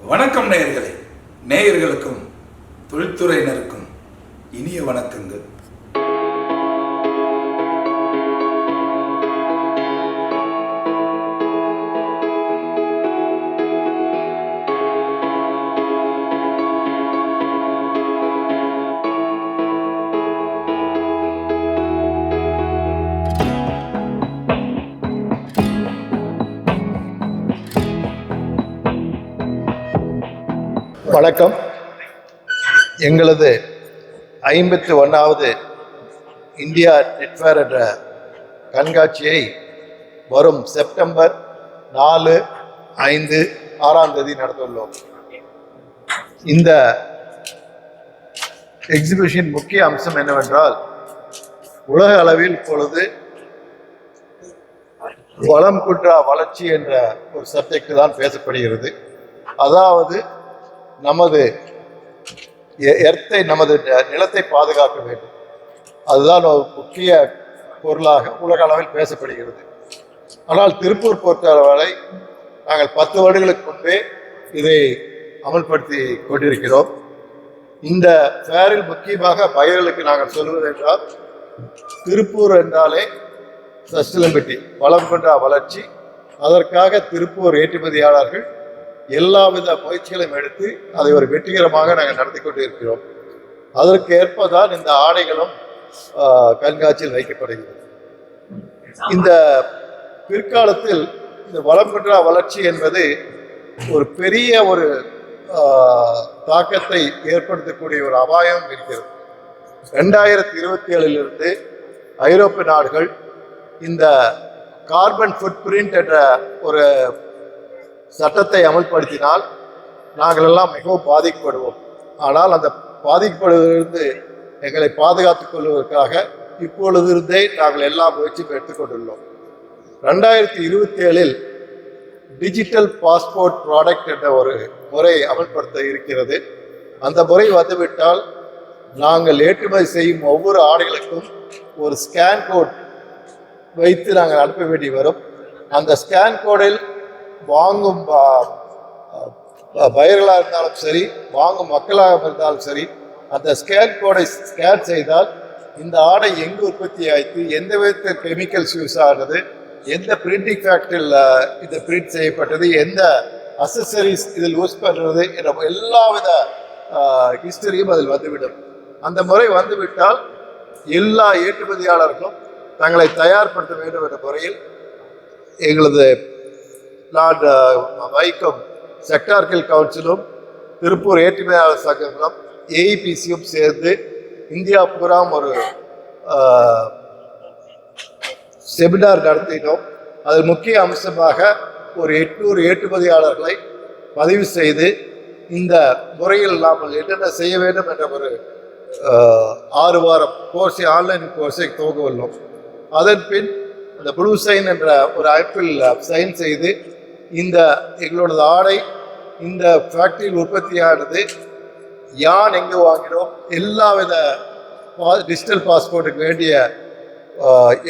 வணக்கம் நேயர்களே. நேயர்களுக்கும் தொழில்துறையினருக்கும் இனிய வணக்கங்கள் வணக்கம். எங்களது ஐம்பத்தி ஒன்றாவது இந்தியா நெட்வேர் என்ற கண்காட்சியை வரும் செப்டம்பர் நாலு ஐந்து ஆறாம் தேதி நடத்துள்ளோம் இந்த எக்ஸிபிஷன் முக்கிய அம்சம் என்னவென்றால் உலக அளவில் இப்பொழுது வளம் குன்றா வளர்ச்சி என்ற ஒரு சப்ஜெக்ட் தான் பேசப்படுகிறது. அதாவது நமது எ- எர்த்தை நமது ந- நிலத்தை பாதுகாக்க வேண்டும். அதுதான் ஒரு முக்கிய பொருளாக உலக அளவில் பேசப்படுகிறது. ஆனால் திருப்பூர் பொறுத்தவரை நாங்கள் பத்து வருடங்களுக்கு முன்பே இதை அமல்படுத்தி கொண்டிருக்கிறோம். இந்த ஃபேரில் முக்கியமாக பயிர்களுக்கு நாங்கள் சொல்வது என்றால் திருப்பூர் என்றாலே சஸ்டிலபிலிட்டி வளம் கொண்ட வளர்ச்சி. அதற்காக திருப்பூர் ஏற்றுமதியாளர்கள் எல்லாவித முயற்சிகளையும் எடுத்து அதை ஒரு வெற்றிகரமாக நாங்கள் நடத்தி கொண்டு இருக்கிறோம் அதற்கு ஏற்பதான் இந்த ஆடைகளும் கண்காட்சியில் வைக்கப்படுகிறது. இந்த பிற்காலத்தில் இந்த வளம் பெற்ற வளர்ச்சி என்பது ஒரு பெரிய ஒரு தாக்கத்தை ஏற்படுத்தக்கூடிய ஒரு அபாயம் இருக்கிறது. ரெண்டாயிரத்தி இருபத்தி ஏழிலிருந்து ஐரோப்பிய நாடுகள் இந்த கார்பன் ஃபுட் பிரிண்ட் என்ற ஒரு சட்டத்தை அமல்படுத்தினால் நாங்கள் எல்லாம் மிகவும் பாதிக்கப்படுவோம். ஆனால் அந்த பாதிக்கப்படுவதிலிருந்து எங்களை பாதுகாத்துக் கொள்வதற்காக இப்பொழுதிருந்தே நாங்கள் எல்லா முயற்சியும் எடுத்துக்கொண்டுள்ளோம் ரெண்டாயிரத்தி இருபத்தி ஏழில் டிஜிட்டல் பாஸ்போர்ட் ப்ராடக்ட் என்ற ஒரு முறை அமல்படுத்த இருக்கிறது. அந்த முறை வந்துவிட்டால் நாங்கள் ஏற்றுமதி செய்யும் ஒவ்வொரு ஆடைகளுக்கும் ஒரு ஸ்கேன் கோட் வைத்து நாங்கள் அனுப்ப வேண்டி வரும். அந்த ஸ்கேன் கோடில் வாங்கும் பயிர்களாக இருந்தாலும் சரி வாங்கும் மக்களாக இருந்தாலும் சரி அந்த ஸ்கேன் கோடை ஸ்கேன் செய்தால் இந்த ஆடை எங்கு உற்பத்தி ஆயிட்டு எந்த விதத்தில் கெமிக்கல்ஸ் யூஸ் ஆனது எந்த பிரிண்டிங் ஃபேக்டரியில் இது பிரிண்ட் செய்யப்பட்டது எந்த அசசரிஸ் இதில் யூஸ் பண்ணுறது என்ற எல்லாவித ஹிஸ்டரியும் அதில் வந்துவிடும். அந்த முறை வந்துவிட்டால் எல்லா ஏற்றுமதியாளர்களும் தங்களை தயார்படுத்த வேண்டும் என்ற முறையில் எங்களது வைக்கம் செக்டார்கள் கவுன்சிலும் திருப்பூர் ஏற்றுமையாளர் சங்கங்களும் ஏஇபிசியும் சேர்ந்து இந்தியா பூராம் ஒரு செமினார் நடத்தினோம். அதில் முக்கிய அம்சமாக ஒரு எட்நூறு ஏற்றுமதியாளர்களை பதிவு செய்து இந்த முறையில் நாம் என்னென்ன செய்ய வேண்டும் என்ற ஒரு ஆறு வாரம் கோர்ஸை ஆன்லைன் கோர்ஸை துவங்க உள்ளோம். அதன் பின் அந்த ப்ளூ சைன் என்ற ஒரு ஆப்பில் சைன் செய்து இந்த எங்களோட ஆடை இந்த ஃபேக்டரியில் உற்பத்தியானது யான் எங்கே வாங்கினோம் எல்லா வித டிஜிட்டல் பாஸ்போர்ட்டுக்கு வேண்டிய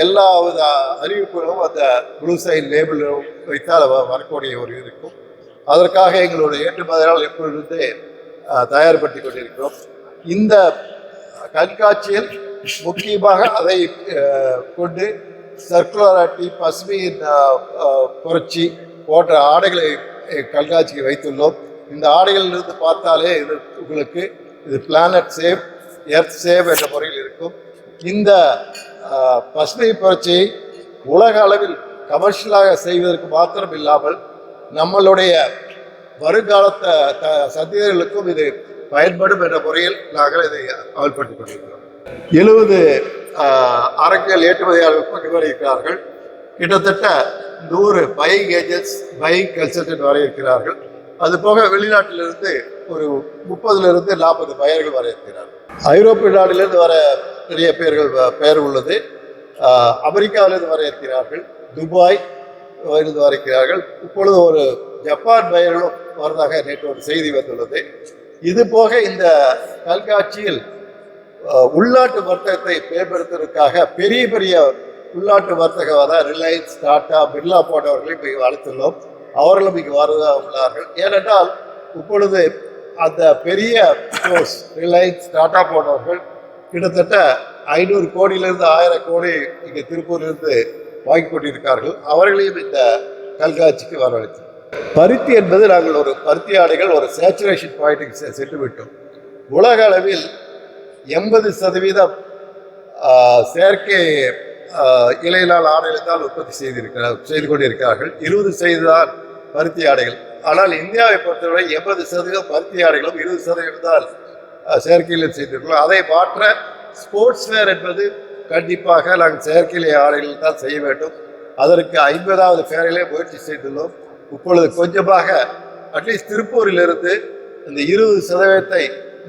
எல்லா வித அறிவிப்புகளும் அந்த ப்ளூ சைன் லேபிளும் வைத்தால் வ- வரக்கூடிய ஒரு இருக்கும். அதற்காக எங்களுடைய ஏற்றுமதியால் எப்பொழுது ஆஹ், தயார்படுத்திக் கொண்டிருக்கிறோம். இந்த கண்காட்சியில் முக்கியமாக அதை கொண்டு சர்க்குலாரிட்டி பசுமையின் புரட்சி போன்ற ஆடைகளை அஹ், கண்காட்சிக்கு வைத்துள்ளோம். இந்த ஆடைகளிலிருந்து பார்த்தாலே இது உங்களுக்கு இது பிளானட் சேவ் எர்த் சேவ் என்ற முறையில் இருக்கும். இந்த பசுமை புரட்சியை உலக அளவில் கமர்ஷியலாக செய்வதற்கு மாத்திரம் இல்லாமல் நம்மளுடைய வருங்காலத்த த- சந்ததிகளுக்கும் இது பயன்படும் என்ற முறையில் நாங்கள் இதை அமல்படுத்திக் கொண்டிருக்கிறோம் எழுபது அரங்கியல் ஏற்றுமதியாளர்கள் நிர்வகிக்கிறார்கள் கிட்டத்தட்ட நூறு பையிங் ஏஜென்ட்ஸ் பையிங் கன்சல்டன்ட் வரை இருக்கிறார்கள் அது போக வெளிநாட்டிலிருந்து ஒரு முப்பதுலேருந்து நாற்பது பயர்கள் வர இருக்கிறார்கள் ஐரோப்பிய நாட்டிலிருந்து வர நிறைய பெயர்கள் வ- பெயர் உள்ளது. அமெரிக்காவிலிருந்து வர இருக்கிறார்கள் துபாய் இருந்து வர இருக்கிறார்கள் இப்பொழுது ஒரு ஜப்பான் பயர்களும் வரதாக நேற்று ஒரு செய்தி வந்துள்ளது. இது போக இந்த கண்காட்சியில் உள்நாட்டு வர்த்தகத்தை மேம்படுத்துவதற்காக பெரிய பெரிய உள்நாட்டு வர்த்தக வர ரிலையன்ஸ் டாடா பிர்லா போன்றவர்களை இங்கே வளர்த்துள்ளோம். அவர்களும் இங்கு வருவதாக உள்ளார்கள். ஏனென்றால் இப்பொழுது அந்த பெரிய ஸ்டோர்ஸ் ரிலையன்ஸ் டாடா போன்றவர்கள் கிட்டத்தட்ட ஐநூறு கோடியிலிருந்து ஆயிரம் கோடி இங்கே திருப்பூரிலிருந்து வாங்கி கொண்டிருக்கார்கள் அவர்களையும் இந்த கண்காட்சிக்கு வரவழைத்தோம். பருத்தி என்பது நாங்கள் ஒரு பருத்தி ஆடைகள் ஒரு சேச்சுரேஷன் பாயிண்ட்டுக்கு செ- சென்று விட்டோம் உலக அளவில் எண்பது சதவீதம் செயற்கை இலையிலால் ஆடைகளை தான் உற்பத்தி செய்திருக்கிறார் செய்து கொண்டிருக்கிறார்கள். இருபது செய்துதான் பருத்தி ஆடைகள். ஆனால் இந்தியாவை பொறுத்தவரை எண்பது சதவீதம் பருத்தி ஆடைகளும் இருபது சதவீதம் தான் செயற்கையில் செய்திருக்கிறோம். அதை மாற்ற ஸ்போர்ட்ஸ் வேர் என்பது கண்டிப்பாக நாங்கள் செயற்கை ஆடைகள் தான் செய்ய வேண்டும். அதற்கு ஐம்பதாவது பேரிலே முயற்சி செய்துள்ளோம். இப்பொழுது கொஞ்சமாக அட்லீஸ்ட் திருப்பூரிலிருந்து இந்த இருபது சதவீதத்தை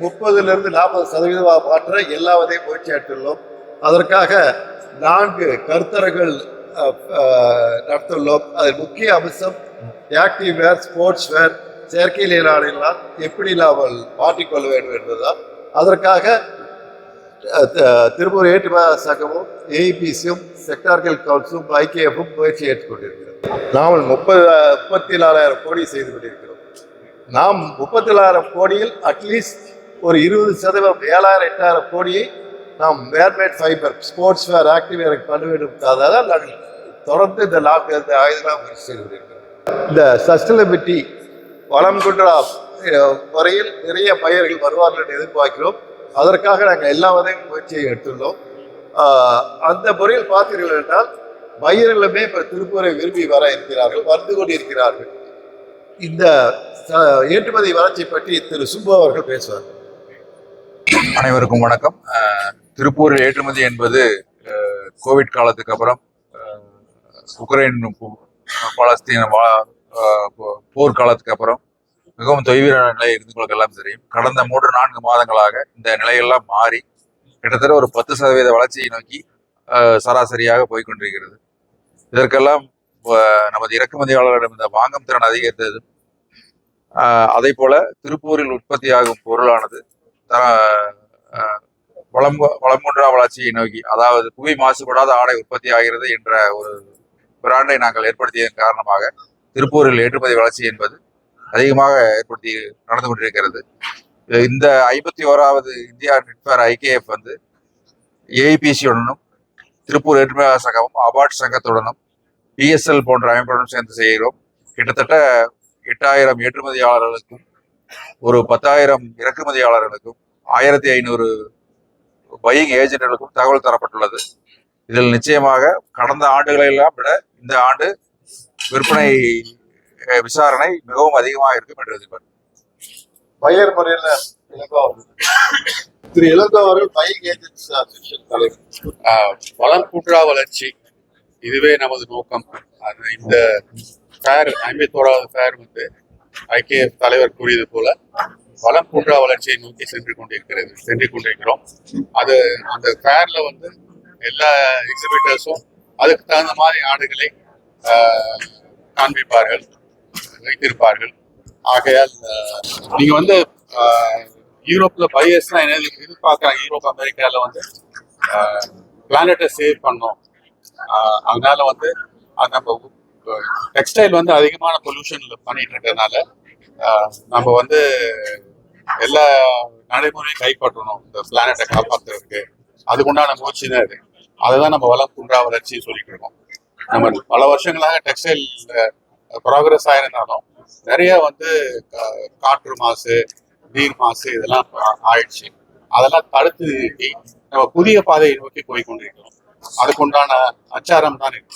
முப்பதுலேருந்து நாற்பது சதவீதமாக மாற்ற எல்லாவதையும் முயற்சி எடுத்துள்ளோம். அதற்காக நான்கு கருத்தரங்கள் நடத்துள்ளோம் நடத்தியுள்ளோம் அதில் முக்கிய அம்சம் ஆக்டிவ் வேர் ஸ்போர்ட்ஸ் வேர் செயற்கை நீராடலாம் எப்படி நாமல் மாற்றிக்கொள்ள வேண்டும் என்பதுதான். அதற்காக திருப்பூர் ஏற்றுமதி சங்கமும் ஏஐபிசியும் செக்டார்கள் கவுன்சிலும் ஐக்கியமும் முயற்சி ஏற்றுக்கொண்டிருக்கிறோம். நாம் முப்பது முப்பத்தி நாலாயிரம் கோடி செய்து கொண்டிருக்கிறோம். நாம் முப்பத்தி நாலாயிரம் கோடியில் அட்லீஸ்ட் ஒரு இருபது சதவீதம் ஏழாயிரம் எட்டாயிரம் கோடியை நாம் வேர்மேட் ஃபைபர் ஸ்போர்ட்ஸ் வேர் ஆக்டிவேருக்கு பண்ண வேண்டும் நாங்கள் தொடர்ந்து இந்த லாக் இந்த ஆயுதம் முயற்சி செய்து இந்த சஸ்டைனபிலிட்டி வளம் கொண்ட முறையில் நிறைய பயிர்கள் வருவார்கள் என்று எதிர்பார்க்கிறோம். அதற்காக நாங்கள் எல்லா வகையும் முயற்சியை எடுத்துள்ளோம். அந்த முறையில் பார்த்தீர்கள் என்றால் பயிர்களுமே இப்போ திருப்பூரை விரும்பி வர இருக்கிறார்கள் வந்து கொண்டு இருக்கிறார்கள் இந்த ஏற்றுமதி வளர்ச்சி பற்றி திரு சுப்பு அவர்கள் பேசுவார். அனைவருக்கும் வணக்கம். திருப்பூரில் ஏற்றுமதி என்பது கோவிட் காலத்துக்கு அப்புறம் உக்ரைன் பாலஸ்தீன வா- போ- போர் காலத்துக்கு அப்புறம் மிகவும் தொய்வீர நிலை இருந்து எல்லாம் தெரியும் கடந்த மூன்று நான்கு மாதங்களாக இந்த நிலையெல்லாம் மாறி கிட்டத்தட்ட ஒரு பத்து சதவீத வளர்ச்சியை நோக்கி சராசரியாக போய்கொண்டிருக்கிறது. இதற்கெல்லாம் நமது இறக்குமதியாளர்களிடம் இந்த வாங்கும் திறன் அதிகரித்தது. அதே போல திருப்பூரில் உற்பத்தியாகும் பொருளானது த- வளம் வளமுன்றா வளர்ச்சியை நோக்கி அதாவது புவி மாசுபடாத ஆடை உற்பத்தி ஆகிறது என்ற ஒரு பிராண்டை நாங்கள் ஏற்படுத்தியதன் காரணமாக திருப்பூரில் ஏற்றுமதி வளர்ச்சி என்பது அதிகமாக ஏற்படுத்தி நடந்து கொண்டிருக்கிறது. இந்த ஐம்பத்தி ஓராவது இந்தியா நெட்வேர் ஐகேஎஃப் வந்து ஏஐபிசியுடனும் திருப்பூர் ஏற்றுமதியாளர் சங்கமும் அபார்ட் சங்கத்துடனும் பிஎஸ்எல் போன்ற அமைப்புடன் சேர்ந்து செய்கிறோம். கிட்டத்தட்ட எட்டாயிரம் ஏற்றுமதியாளர்களுக்கும் ஒரு பத்தாயிரம் இறக்குமதியாளர்களுக்கும் ஆயிரத்தி ஐநூறு பையிங் ஏஜென்ட்களுக்கும் தகவல் தரப்பட்டுள்ளது. இதில் நிச்சயமாக கடந்த ஆண்டுகளை எல்லாம் விட இந்த ஆண்டு விற்பனை விசாரணை மிகவும் அதிகமாக இருக்கும் என்று எதிர்பார்க்கிறேன் பையர் முறையில் இளங்கோ அவர்கள். திரு இளங்கோ அவர்கள் பைக் ஏஜென்ட்ஸ் அசோசியேஷன் தலைவர். ஆஹ் வளம் குன்றா வளர்ச்சி. இதுவே நமது நோக்கம். அது இந்த ஃபேர் ஐம்பத்தோராவது ஃபேர் வந்து ஐக்கிய தலைவர் கூறியது போல வளம் போன்ற வளர்ச்சியை நோக்கி சென்று கொண்டிருக்கிறது சென்று கொண்டிருக்கிறோம். அது அந்த ஃபேர்ல வந்து எல்லா எக்ஸிபிட்டர்ஸும் அதுக்கு தகுந்த மாதிரி ஆடுகளை காண்பிப்பார்கள் வைத்திருப்பார்கள். ஆகையால் நீங்க வந்து யூரோப்ல பையர்ஸ்லாம் என்ன எதிர்பார்க்கறாங்க? யூரோப் அமெரிக்கால வந்து பிளானட்டை சேவ் பண்ணோம். அதனால வந்து நம்ம டெக்ஸ்டைல் வந்து அதிகமான பொல்யூஷன் பண்ணிட்டு இருக்கிறதுனால நம்ம வந்து எல்லா நடைமுறையும் கைப்பற்றணும். இந்த பிளானட்டை காப்பாற்றுறதுக்கு அதுக்குண்டான முயற்சி தான் இது. அதை தான் நம்ம வளம் குன்றா வளர்ச்சி சொல்லிட்டு இருக்கோம். நம்ம பல வருஷங்களாக டெக்ஸ்டைல் ப்ராக்ரஸ் ஆயிருந்தாலும் நிறைய வந்து காற்று மாசு நீர் மாசு இதெல்லாம் ஆயிடுச்சு. அதெல்லாம் தடுத்து நம்ம புதிய பாதையை நோக்கி போய் கொண்டிருக்கிறோம். அதுக்குண்டான அச்சாரம் தான் இருக்கு